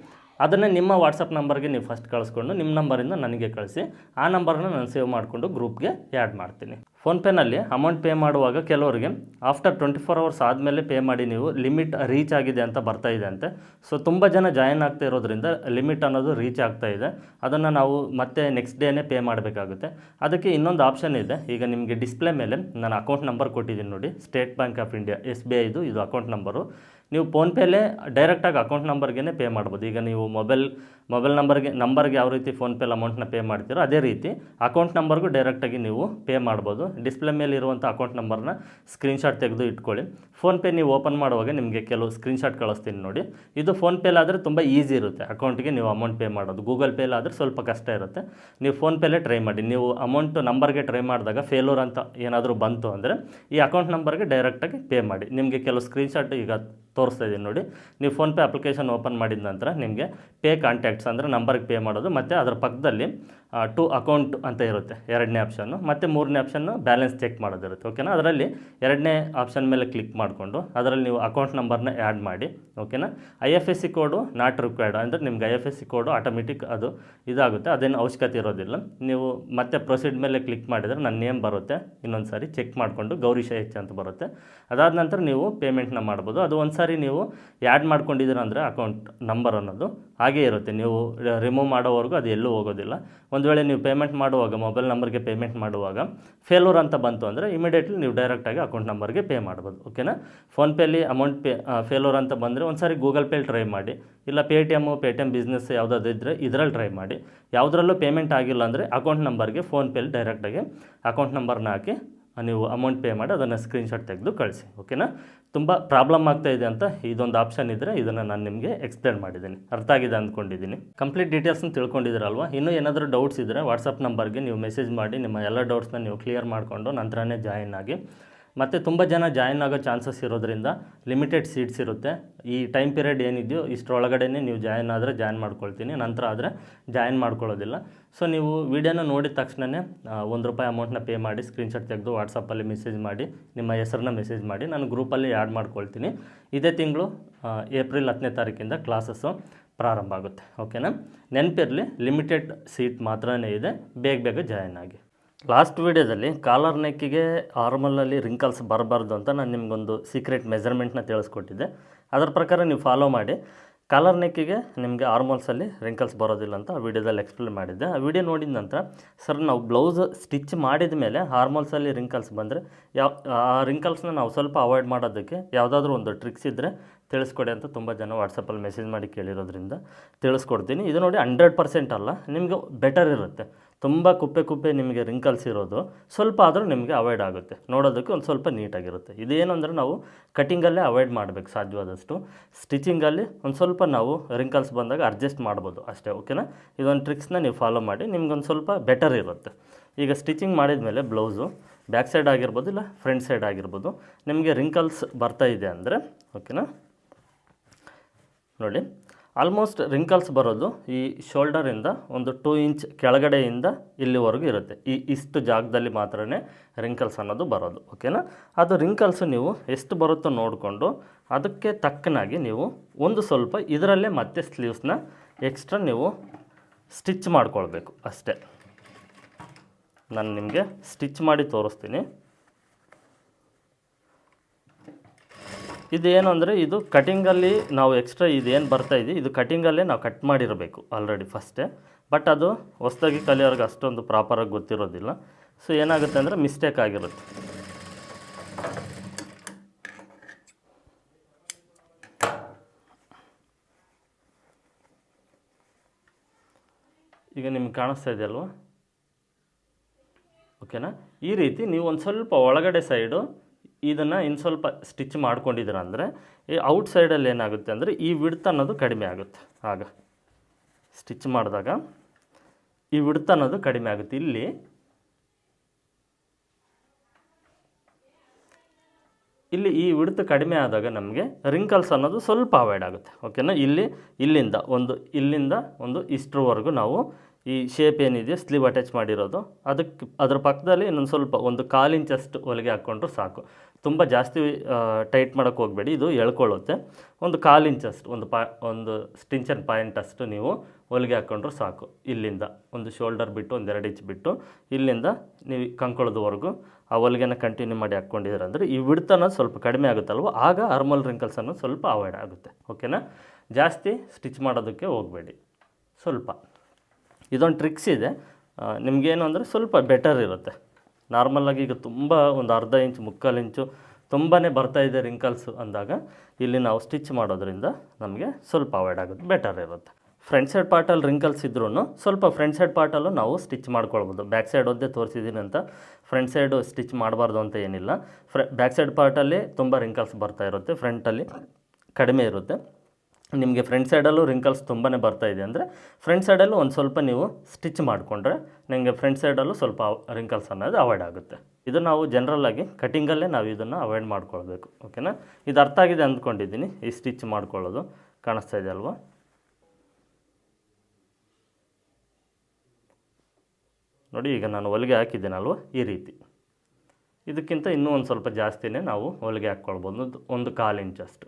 ಅದನ್ನು ನಿಮ್ಮ ವಾಟ್ಸಪ್ ನಂಬರ್ಗೆ ನೀವು ಫಸ್ಟ್ ಕಳಿಸ್ಕೊಂಡು ನಿಮ್ಮ ನಂಬರಿಂದ ನನಗೆ ಕಳಿಸಿ. ಆ ನಂಬರನ್ನು ನಾನು ಸೇವ್ ಮಾಡಿಕೊಂಡು ಗ್ರೂಪ್ಗೆ ಆ್ಯಡ್ ಮಾಡ್ತೀನಿ. ಫೋನ್ಪೇನಲ್ಲಿ ಅಮೌಂಟ್ ಪೇ ಮಾಡುವಾಗ ಕೆಲವರಿಗೆ ಆಫ್ಟರ್ ಟ್ವೆಂಟಿ ಫೋರ್ ಅವರ್ಸ್ ಆದಮೇಲೆ ಪೇ ಮಾಡಿ ನೀವು ಲಿಮಿಟ್ ರೀಚ್ ಆಗಿದೆ ಅಂತ ಬರ್ತಾ ಇದೆ ಅಂತೆ. ಸೊ ತುಂಬ ಜನ ಜಾಯಿನ್ ಆಗ್ತಾ ಇರೋದ್ರಿಂದ ಲಿಮಿಟ್ ಅನ್ನೋದು ರೀಚ್ ಆಗ್ತಾ ಇದೆ. ಅದನ್ನು ನಾವು ಮತ್ತೆ ನೆಕ್ಸ್ಟ್ ಡೇನೇ ಪೇ ಮಾಡಬೇಕಾಗುತ್ತೆ. ಅದಕ್ಕೆ ಇನ್ನೊಂದು ಆಪ್ಷನ್ ಇದೆ. ಈಗ ನಿಮಗೆ ಡಿಸ್ಪ್ಲೇ ಮೇಲೆ ನಾನು ಅಕೌಂಟ್ ನಂಬರ್ ಕೊಟ್ಟಿದ್ದೀನಿ ನೋಡಿ. State Bank of India S B ಐದು ಇದು ಅಕೌಂಟ್ ನಂಬರು ನೀವು ಫೋನ್ಪೇಲೇ ಡೈರೆಕ್ಟಾಗಿ ಅಕೌಂಟ್ ನಂಬರ್ಗೇ ಪೇ ಮಾಡ್ಬೋದು. ಈಗ ನೀವು ಮೊಬೈಲ್ ಮೊಬೈಲ್ ನಂಬರ್ಗೆ ನಂಬರ್ಗೆ ಯಾವ ರೀತಿ ಫೋನ್ಪೇಲಿ ಅಮೌಂಟ್ನ ಪೇ ಮಾಡ್ತೀರೋ ಅದೇ ರೀತಿ ಅಕೌಂಟ್ ನಂಬರ್ಗೂ ಡೈರೆಕ್ಟಾಗಿ ನೀವು ಪೇ ಮಾಡ್ಬೋದು. ಡಿಸ್ಪ್ಲೇ ಮೇಲೆ ಇರುವಂಥ ಅಕೌಂಟ್ ನಂಬರ್ನ ಸ್ಕ್ರೀನ್ಶಾಟ್ ತೆಗೆದು ಇಟ್ಕೊಳ್ಳಿ. ಫೋನ್ಪೇ ನೀವು ಓಪನ್ ಮಾಡುವಾಗ ನಿಮಗೆ ಕೆಲವು ಸ್ಕ್ರೀನ್ಶಾಟ್ ಕಳಿಸ್ತೀನಿ ನೋಡಿ. ಇದು ಫೋನ್ಪೇಲಾದರೆ ತುಂಬ ಈಸಿ ಇರುತ್ತೆ. ಅಕೌಂಟ್ಗೆ ನೀವು ಅಮೌಂಟ್ ಪೇ ಮಾಡೋದು. ಗೂಗಲ್ ಪೇಲಾದರೆ ಸ್ವಲ್ಪ ಕಷ್ಟ ಇರುತ್ತೆ. ನೀವು ಫೋನ್ಪೇಲೇ ಟ್ರೈ ಮಾಡಿ. ನೀವು ಅಮೌಂಟ್ ನಂಬರ್ಗೆ ಟ್ರೈ ಮಾಡಿದಾಗ ಫೇಲೂರ್ ಅಂತ ಏನಾದರೂ ಬಂತು ಅಂದರೆ ಈ ಅಕೌಂಟ್ ನಂಬರ್ಗೆ ಡೈರೆಕ್ಟಾಗಿ ಪೇ ಮಾಡಿ. ನಿಮಗೆ ಕೆಲವು ಸ್ಕ್ರೀನ್ಶಾಟ್ ಈಗ ತೋರಿಸ್ತಾ ಇದ್ದೀನಿ ನೋಡಿ. ನೀವು ಫೋನ್ಪೇ ಅಪ್ಲಿಕೇಶನ್ ಓಪನ್ ಮಾಡಿದ ನಂತರ ನಿಮಗೆ ಪೇ ಕಾಂಟ್ಯಾಕ್ಟ್ಸ್ ಅಂದರೆ ನಂಬರ್ಗೆ ಪೇ ಮಾಡೋದು, ಮತ್ತು ಅದರ ಪಕ್ಕದಲ್ಲಿ ಟು ಅಕೌಂಟ್ ಅಂತ ಇರುತ್ತೆ, ಎರಡನೇ ಆಪ್ಷನ್ನು ಮತ್ತು ಮೂರನೇ ಆಪ್ಷನ್ನು ಬ್ಯಾಲೆನ್ಸ್ ಚೆಕ್ ಮಾಡೋದಿರುತ್ತೆ ಓಕೆನಾ ಅದರಲ್ಲಿ ಎರಡನೇ ಆಪ್ಷನ್ ಮೇಲೆ ಕ್ಲಿಕ್ ಮಾಡಿಕೊಂಡು, ಅದರಲ್ಲಿ ನೀವು ಅಕೌಂಟ್ ನಂಬರ್ನ ಆ್ಯಡ್ ಮಾಡಿ ಓಕೆನಾ I F S C code not required ಅಂದರೆ ನಿಮ್ಗೆ I F S C code automatic ಅದು ಇದಾಗುತ್ತೆ, ಅದೇನು ಅವಶ್ಯಕತೆ ಇರೋದಿಲ್ಲ. ನೀವು ಮತ್ತೆ ಪ್ರೊಸೀಡ್ ಮೇಲೆ ಕ್ಲಿಕ್ ಮಾಡಿದರೆ ನನ್ನ ನೇಮ್ ಬರುತ್ತೆ, ಇನ್ನೊಂದು ಸಾರಿ ಚೆಕ್ ಮಾಡಿಕೊಂಡು ಗೌರಿ ಹೆಚ್ ಅಂತ ಬರುತ್ತೆ. ಅದಾದ ನಂತರ ನೀವು ಪೇಮೆಂಟ್ನ ಮಾಡ್ಬೋದು. ಅದು ಒಂದು ಸಾರಿ ನೀವು ಆ್ಯಡ್ ಮಾಡ್ಕೊಂಡಿದ್ದೀರ ಅಂದರೆ ಅಕೌಂಟ್ ನಂಬರ್ ಅನ್ನೋದು ಹಾಗೇ ಇರುತ್ತೆ. ನೀವು ರಿಮೂವ್ ಮಾಡೋವರೆಗೂ ಅದು ಎಲ್ಲೂ ಹೋಗೋದಿಲ್ಲ. ಒಂದು ವೇಳೆ ನೀವು ಪೇಮೆಂಟ್ ಮಾಡುವಾಗ ಮೊಬೈಲ್ ನಂಬರ್ಗೆ ಪೇಮೆಂಟ್ ಮಾಡುವಾಗ ಫೇಲೂರ್ ಅಂತ ಬಂತು ಅಂದರೆ ಇಮಿಡಿಯೇಟ್ಲಿ ನೀವು ಡೈರೆಕ್ಟಾಗಿ ಅಕೌಂಟ್ ನಂಬರ್ಗೆ ಪೇ ಮಾಡ್ಬೋದು. ಓಕೆನಾ ಫೋನ್ಪೇಲಿ ಅಮೌಂಟ್ ಪೇ ಫೇಲೂರ್ ಅಂತ ಬಂದರೆ ಒಂದು ಸಾರಿ ಗೂಗಲ್ ಪೇಲಿ ಟ್ರೈ ಮಾಡಿ. ಇಲ್ಲ Paytm Paytm business ಯಾವುದಾದ್ರು ಇದ್ದರೆ ಇದರಲ್ಲಿ ಟ್ರೈ ಮಾಡಿ. ಯಾವುದರಲ್ಲೂ ಪೇಮೆಂಟ್ ಆಗಿಲ್ಲ ಅಂದರೆ ಅಕೌಂಟ್ ನಂಬರ್ಗೆ ಫೋನ್ಪೇಲಿ ಡೈರೆಕ್ಟಾಗಿ ಅಕೌಂಟ್ ನಂಬರ್ನ ಹಾಕಿ ನೀವು ಅಮೌಂಟ್ ಪೇ ಮಾಡಿ ಅದನ್ನು ಸ್ಕ್ರೀನ್ಶಾಟ್ ತೆಗೆದು ಕಳಿಸಿ ಓಕೆನಾ ತುಂಬ ಪ್ರಾಬ್ಲಮ್ ಆಗ್ತಾ ಇದೆ ಅಂತ ಇದೊಂದು ಆಪ್ಷನ್ ಇದ್ದರೆ ಇದನ್ನು ನಾನು ನಿಮಗೆ ಎಕ್ಸ್ಪ್ಲೇನ್ ಮಾಡಿದ್ದೀನಿ. ಅರ್ಥ ಆಗಿದೆ ಅಂದ್ಕೊಂಡಿದ್ದೀನಿ. ಕಂಪ್ಲೀಟ್ ಡೀಟೇಲ್ಸ್ನ ತಿಳ್ಕೊಂಡಿದ್ದೀರಲ್ವಾ? ಇನ್ನೂ ಏನಾದರೂ ಡೌಟ್ಸ್ ಇದ್ದರೆ ವಾಟ್ಸಪ್ ನಂಬರ್ಗೆ ನೀವು ಮೆಸೇಜ್ ಮಾಡಿ, ನಿಮ್ಮ ಎಲ್ಲ ಡೌಟ್ಸ್ನ ನೀವು ಕ್ಲಿಯರ್ ಮಾಡಿಕೊಂಡು ನಂತರನೇ ಜಾಯಿನ್ ಆಗಿ. ಮತ್ತು ತುಂಬ ಜನ ಜಾಯಿನ್ ಆಗೋ ಚಾನ್ಸಸ್ ಇರೋದ್ರಿಂದ ಲಿಮಿಟೆಡ್ ಸೀಟ್ಸ್ ಇರುತ್ತೆ. ಈ ಟೈಮ್ ಪೀರಿಯಡ್ ಏನಿದೆಯೋ ಇಷ್ಟರೊಳಗಡೆ ನೀವು ಜಾಯಿನ್ ಆದರೆ ಜಾಯಿನ್ ಮಾಡ್ಕೊಳ್ತೀನಿ. ನಂತರ ಆದರೆ ಜಾಯಿನ್ ಮಾಡ್ಕೊಳ್ಳೋದಿಲ್ಲ. ಸೊ ನೀವು ವಿಡಿಯೋನ ನೋಡಿದ ತಕ್ಷಣವೇ ಒಂದು ರೂಪಾಯಿ ಅಮೌಂಟ್ನ ಪೇ ಮಾಡಿ ಸ್ಕ್ರೀನ್ಶಾಟ್ ತೆಗೆದು ವಾಟ್ಸಪ್ಪಲ್ಲಿ ಮೆಸೇಜ್ ಮಾಡಿ, ನಿಮ್ಮ ಹೆಸರನ್ನ ಮೆಸೇಜ್ ಮಾಡಿ, ನಾನು ಗ್ರೂಪಲ್ಲಿ ಆ್ಯಡ್ ಮಾಡ್ಕೊಳ್ತೀನಿ. ಇದೇ ತಿಂಗಳು ಏಪ್ರಿಲ್ ಹತ್ತನೇ ತಾರೀಕಿಂದ ಕ್ಲಾಸಸ್ಸು ಪ್ರಾರಂಭ ಆಗುತ್ತೆ. ಓಕೆನಾ ನೆನಪಿರಲಿ ಲಿಮಿಟೆಡ್ ಸೀಟ್ ಮಾತ್ರನೇ ಇದೆ. ಬೇಗ ಬೇಗ ಜಾಯಿನ್ ಆಗಿ. ಲಾಸ್ಟ್ ವೀಡಿಯೋದಲ್ಲಿ ಕಾಲರ್ ನೆಕ್ಕಿಗೆ ಆರ್ಮಲಲ್ಲಿ ರಿಂಕಲ್ಸ್ ಬರಬಾರ್ದು ಅಂತ ನಾನು ನಿಮಗೊಂದು ಸೀಕ್ರೆಟ್ ಮೆಜರ್ಮೆಂಟ್ನ ತಿಳಿಸ್ಕೊಟ್ಟಿದ್ದೆ. ಅದರ ಪ್ರಕಾರ ನೀವು ಫಾಲೋ ಮಾಡಿ. ಕಾಲರ್ ನೆಕ್ಕಿಗೆ ನಿಮಗೆ ಆರ್ಮಲ್ಸಲ್ಲಿ ರಿಂಕಲ್ಸ್ ಬರೋದಿಲ್ಲ ಅಂತ ವಿಡಿಯೋದಲ್ಲಿ ಎಕ್ಸ್ಪ್ಲೇನ್ ಮಾಡಿದ್ದೆ. ಆ ವಿಡಿಯೋ ನೋಡಿದ ನಂತರ, ಸರ್, ನಾವು ಬ್ಲೌಸ್ ಸ್ಟಿಚ್ ಮಾಡಿದ ಮೇಲೆ ಹಾರ್ಮಲ್ಸಲ್ಲಿ ರಿಂಕಲ್ಸ್ ಬಂದರೆ ಯಾವ, ಆ ರಿಂಕಲ್ಸ್ನ ನಾವು ಸ್ವಲ್ಪ ಅವಾಯ್ಡ್ ಮಾಡೋದಕ್ಕೆ ಯಾವುದಾದ್ರೂ ಒಂದು ಟ್ರಿಕ್ಸ್ ಇದ್ದರೆ ತಿಳಿಸ್ಕೊಡಿ ಅಂತ ತುಂಬ ಜನ ವಾಟ್ಸಪ್ಪಲ್ಲಿ ಮೆಸೇಜ್ ಮಾಡಿ ಕೇಳಿರೋದ್ರಿಂದ ತಿಳಿಸ್ಕೊಡ್ತೀನಿ. ಇದು ನೋಡಿ ಹಂಡ್ರೆಡ್ ಪರ್ಸೆಂಟ್ ಅಲ್ಲ, ನಿಮಗೆ ಬೆಟರ್ ಇರುತ್ತೆ. ತುಂಬ ಕುಪ್ಪೆ ಕುಪ್ಪೆ ನಿಮಗೆ ರಿಂಕಲ್ಸ್ ಇರೋದು, ಸ್ವಲ್ಪ ಆದರೂ ನಿಮಗೆ ಅವಾಯ್ಡ್ ಆಗುತ್ತೆ. ನೋಡೋದಕ್ಕೆ ಒಂದು ಸ್ವಲ್ಪ ನೀಟಾಗಿರುತ್ತೆ. ಇದೇನು ಅಂದರೆ ನಾವು ಕಟಿಂಗಲ್ಲೇ ಅವಾಯ್ಡ್ ಮಾಡಬೇಕು ಸಾಧ್ಯವಾದಷ್ಟು. ಸ್ಟಿಚಿಂಗಲ್ಲಿ ಒಂದು ಸ್ವಲ್ಪ ನಾವು ರಿಂಕಲ್ಸ್ ಬಂದಾಗ ಅಡ್ಜಸ್ಟ್ ಮಾಡ್ಬೋದು ಅಷ್ಟೇ ಓಕೆನಾ ಇದೊಂದು ಟ್ರಿಕ್ಸ್ನ ನೀವು ಫಾಲೋ ಮಾಡಿ ನಿಮ್ಗೊಂದು ಸ್ವಲ್ಪ ಬೆಟರ್ ಇರುತ್ತೆ. ಈಗ ಸ್ಟಿಚಿಂಗ್ ಮಾಡಿದ ಮೇಲೆ ಬ್ಲೌಸು ಬ್ಯಾಕ್ ಸೈಡ್ ಆಗಿರ್ಬೋದು ಇಲ್ಲ ಫ್ರಂಟ್ ಸೈಡ್ ಆಗಿರ್ಬೋದು, ನಿಮಗೆ ರಿಂಕಲ್ಸ್ ಬರ್ತಾ ಇದೆ ಅಂದರೆ ಓಕೆನಾ ನೋಡಿ. ಆಲ್ಮೋಸ್ಟ್ ರಿಂಕಲ್ಸ್ ಬರೋದು ಈ ಶೋಲ್ಡರಿಂದ ಒಂದು ಟೂ ಇಂಚ್ ಕೆಳಗಡೆಯಿಂದ ಇಲ್ಲಿವರೆಗೂ ಇರುತ್ತೆ. ಈ ಇಷ್ಟು ಜಾಗದಲ್ಲಿ ಮಾತ್ರನೇ ರಿಂಕಲ್ಸ್ ಅನ್ನೋದು ಬರೋದು ಓಕೆನಾ ಅದು ರಿಂಕಲ್ಸ್ ನೀವು ಎಷ್ಟು ಬರುತ್ತೋ ನೋಡಿಕೊಂಡು ಅದಕ್ಕೆ ತಕ್ಕನಾಗಿ ನೀವು ಒಂದು ಸ್ವಲ್ಪ ಇದರಲ್ಲೇ ಮತ್ತೆ ಸ್ಲೀವ್ಸ್ನ ಎಕ್ಸ್ಟ್ರಾ ನೀವು ಸ್ಟಿಚ್ ಮಾಡ್ಕೊಳ್ಬೇಕು ಅಷ್ಟೇ. ನಾನು ನಿಮಗೆ ಸ್ಟಿಚ್ ಮಾಡಿ ತೋರಿಸ್ತೀನಿ. ಇದೇನು ಅಂದರೆ ಇದು ಕಟಿಂಗಲ್ಲಿ ನಾವು ಎಕ್ಸ್ಟ್ರಾ ಇದೇನು ಬರ್ತಾ ಇದೆ, ಇದು ಕಟಿಂಗಲ್ಲೇ ನಾವು ಕಟ್ ಮಾಡಿರಬೇಕು ಆಲ್ರೆಡಿ ಫಸ್ಟೇ ಬಟ್ ಅದು ಹೊಸ್ದಾಗಿ ಕಲಿಯೋರ್ಗೆ ಅಷ್ಟೊಂದು ಪ್ರಾಪರಾಗಿ ಗೊತ್ತಿರೋದಿಲ್ಲ. ಸೊ ಏನಾಗುತ್ತೆ ಅಂದರೆ ಮಿಸ್ಟೇಕ್ ಆಗಿರುತ್ತೆ. ಈಗ ನಿಮ್ಗೆ ಕಾಣಿಸ್ತಾ ಇದೆಯಲ್ವ ಓಕೆನಾ ಈ ರೀತಿ ನೀವು ಒಂದು ಸ್ವಲ್ಪ ಒಳಗಡೆ ಸೈಡು ಇದನ್ನು ಇನ್ನು ಸ್ವಲ್ಪ ಸ್ಟಿಚ್ ಮಾಡ್ಕೊಂಡಿದ್ದೀರ ಅಂದರೆ ಈ ಔಟ್ ಸೈಡಲ್ಲಿ ಏನಾಗುತ್ತೆ ಅಂದರೆ ಈ ವಿಡ್ತ್ ಅನ್ನೋದು ಕಡಿಮೆ ಆಗುತ್ತೆ. ಆಗ ಸ್ಟಿಚ್ ಮಾಡಿದಾಗ ಈ ವಿಡ್ತ್ ಅನ್ನೋದು ಕಡಿಮೆ ಆಗುತ್ತೆ. ಇಲ್ಲಿ ಇಲ್ಲಿ ಈ ವಿಡ್ತ್ ಕಡಿಮೆ ಆದಾಗ ನಮಗೆ ರಿಂಕಲ್ಸ್ ಅನ್ನೋದು ಸ್ವಲ್ಪ ಅವಾಯ್ಡ್ ಆಗುತ್ತೆ. ಓಕೆನಾ ಇಲ್ಲಿ, ಇಲ್ಲಿಂದ ಒಂದು ಇಲ್ಲಿಂದ ಒಂದು ಇಷ್ಟರವರೆಗೂ ನಾವು ಈ ಶೇಪ್ ಏನಿದೆ ಸ್ಲೀವ್ ಅಟ್ಯಾಚ್ ಮಾಡಿರೋದು, ಅದಕ್ಕೆ, ಅದರ ಪಕ್ಕದಲ್ಲಿ ಇನ್ನೊಂದು ಸ್ವಲ್ಪ ಒಂದು ಕಾಲು ಇಂಚಷ್ಟು ಹೊಲಿಗೆ ಹಾಕ್ಕೊಂಡ್ರು ಸಾಕು. ತುಂಬ ಜಾಸ್ತಿ ಟೈಟ್ ಮಾಡೋಕ್ಕೆ ಹೋಗಬೇಡಿ. ಇದು ಎಳ್ಕೊಳ್ಳುತ್ತೆ. ಒಂದು ಕಾಲು ಇಂಚಷ್ಟು, ಒಂದು ಪಾ, ಒಂದು ಸ್ಟಿಂಚನ್ ಪಾಯಿಂಟ್ ಅಷ್ಟು ನೀವು ಹೊಲಿಗೆ ಹಾಕ್ಕೊಂಡ್ರು ಸಾಕು. ಇಲ್ಲಿಂದ ಒಂದು ಶೋಲ್ಡರ್ ಬಿಟ್ಟು, ಒಂದು ಎರಡು ಇಂಚ್ ಬಿಟ್ಟು, ಇಲ್ಲಿಂದ ನೀವು ಕಂಕೊಳ್ಳೋದವರೆಗೂ ಆ ಹೊಲಿಗೆನ ಕಂಟಿನ್ಯೂ ಮಾಡಿ ಹಾಕ್ಕೊಂಡಿದ್ರಂದ್ರೆ ಈ ವಿಡ್ತನ ಸ್ವಲ್ಪ ಕಡಿಮೆ ಆಗುತ್ತಲ್ವ? ಆಗ ಆರ್ಮಲ್ ರಿಂಕಲ್ಸ್ ಅನ್ನೋದು ಸ್ವಲ್ಪ ಅವಾಯ್ಡ್ ಆಗುತ್ತೆ. ಓಕೆನಾ ಜಾಸ್ತಿ ಸ್ಟಿಚ್ ಮಾಡೋದಕ್ಕೆ ಹೋಗಬೇಡಿ. ಸ್ವಲ್ಪ. ಇದೊಂದು ಟ್ರಿಕ್ಸ್ ಇದೆ. ನಿಮಗೇನು ಅಂದರೆ ಸ್ವಲ್ಪ ಬೆಟರ್ ಇರುತ್ತೆ. ನಾರ್ಮಲಾಗಿ ಈಗ ತುಂಬ ಒಂದು ಅರ್ಧ ಇಂಚು, ಮುಕ್ಕಾಲು ಇಂಚು ತುಂಬಾ ಬರ್ತಾ ಇದೆ ರಿಂಕಲ್ಸು ಅಂದಾಗ ಇಲ್ಲಿ ನಾವು ಸ್ಟಿಚ್ ಮಾಡೋದ್ರಿಂದ ನಮಗೆ ಸ್ವಲ್ಪ ಅವಾಯ್ಡ್ ಆಗುತ್ತೆ ಬೆಟರ್ ಇರುತ್ತೆ. ಫ್ರಂಟ್ ಸೈಡ್ ಪಾರ್ಟಲ್ಲಿ ರಿಂಕಲ್ಸ್ ಇದ್ರೂ ಸ್ವಲ್ಪ ಫ್ರಂಟ್ ಸೈಡ್ ಪಾರ್ಟಲ್ಲೂ ನಾವು ಸ್ಟಿಚ್ ಮಾಡ್ಕೊಳ್ಬೋದು. ಬ್ಯಾಕ್ ಸೈಡ್ ಒಂದೇ ತೋರಿಸಿದ್ದೀನಿ ಅಂತ ಫ್ರಂಟ್ ಸೈಡು ಸ್ಟಿಚ್ ಮಾಡಬಾರ್ದು ಅಂತ ಏನಿಲ್ಲ. ಫ್ರ ಬ್ಯಾಕ್ ಸೈಡ್ ಪಾರ್ಟಲ್ಲಿ ತುಂಬ ರಿಂಕಲ್ಸ್ ಬರ್ತಾ ಇರುತ್ತೆ ಫ್ರಂಟಲ್ಲಿ ಕಡಿಮೆ ಇರುತ್ತೆ. ನಿಮಗೆ ಫ್ರಂಟ್ ಸೈಡಲ್ಲೂ ರಿಂಕಲ್ಸ್ ತುಂಬಾ ಇದೆ ಅಂದರೆ ಫ್ರಂಟ್ ಸೈಡಲ್ಲೂ ಒಂದು ಸ್ವಲ್ಪ ನೀವು ಸ್ಟಿಚ್ ಮಾಡಿಕೊಂಡ್ರೆ ನಿಮಗೆ ಫ್ರಂಟ್ ಸೈಡಲ್ಲೂ ಸ್ವಲ್ಪ ರಿಂಕಲ್ಸ್ ಅನ್ನೋದು ಅವಾಯ್ಡ್ ಆಗುತ್ತೆ. ಇದು ನಾವು ಜನರಲ್ಲಾಗಿ ಕಟಿಂಗಲ್ಲೇ ನಾವು ಇದನ್ನು ಅವಾಯ್ಡ್ ಮಾಡ್ಕೊಳ್ಬೇಕು ಓಕೆನಾ ಇದು ಅರ್ಥ ಆಗಿದೆ ಅಂದ್ಕೊಂಡಿದ್ದೀನಿ, ಈ ಸ್ಟಿಚ್ ಮಾಡ್ಕೊಳ್ಳೋದು. ಕಾಣಿಸ್ತಾ ಇದೆ ಅಲ್ವಾ? ನೋಡಿ, ಈಗ ನಾನು ಹೊಲಿಗೆ ಹಾಕಿದ್ದೀನಲ್ವ ಈ ರೀತಿ. ಇದಕ್ಕಿಂತ ಇನ್ನೂ ಒಂದು ಸ್ವಲ್ಪ ಜಾಸ್ತಿನೇ ನಾವು ಹೊಲಿಗೆ ಹಾಕ್ಕೊಳ್ಬೋದು. ಒಂದು ಕಾಲು ಇಂಚಷ್ಟು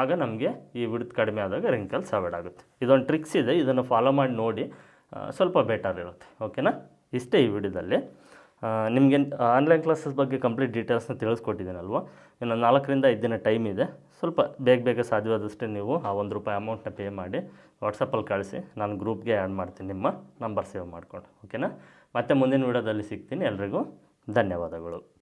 ಆಗ ನಮಗೆ ಈ ವಿಡ್ತ್ ಕಡಿಮೆ ಆದಾಗ ರಿಂಕಲ್ಸ್ ಅವಾಯ್ಡ್ ಆಗುತ್ತೆ. ಇದೊಂದು ಟ್ರಿಕ್ಸ್ ಇದೆ, ಇದನ್ನು ಫಾಲೋ ಮಾಡಿ ನೋಡಿ ಸ್ವಲ್ಪ ಬೆಟರ್ ಇರುತ್ತೆ. ಓಕೆನಾ ಇಷ್ಟೇ ಈ ವಿಡಿಯೋದಲ್ಲಿ. ನಿಮಗೆ ಆನ್ಲೈನ್ ಕ್ಲಾಸಸ್ ಬಗ್ಗೆ ಕಂಪ್ಲೀಟ್ ಡೀಟೇಲ್ಸ್ನ ತಿಳಿಸ್ಕೊಟ್ಟಿದ್ದೀನಲ್ವ? ಇನ್ನು ನಾಲ್ಕರಿಂದ ಐದು ದಿನ ಟೈಮ್ ಇದೆ. ಸ್ವಲ್ಪ ಬೇಗ ಬೇಗ ಸಾಧ್ಯವಾದಷ್ಟೇ ನೀವು ಆ ಒಂದು ರೂಪಾಯಿ ಅಮೌಂಟ್ನ ಪೇ ಮಾಡಿ ವಾಟ್ಸಪ್ಪಲ್ಲಿ ಕಳಿಸಿ. ನಾನು ಗ್ರೂಪ್ಗೆ ಆ್ಯಡ್ ಮಾಡ್ತೀನಿ. ನಿಮ್ಮ ನಂಬರ್ ಸೇವ್ ಮಾಡಿಕೊಂಡು. ಓಕೆನಾ ಮತ್ತೆ ಮುಂದಿನ ವಿಡಿಯೋದಲ್ಲಿ ಸಿಗ್ತೀನಿ. ಎಲ್ರಿಗೂ ಧನ್ಯವಾದಗಳು.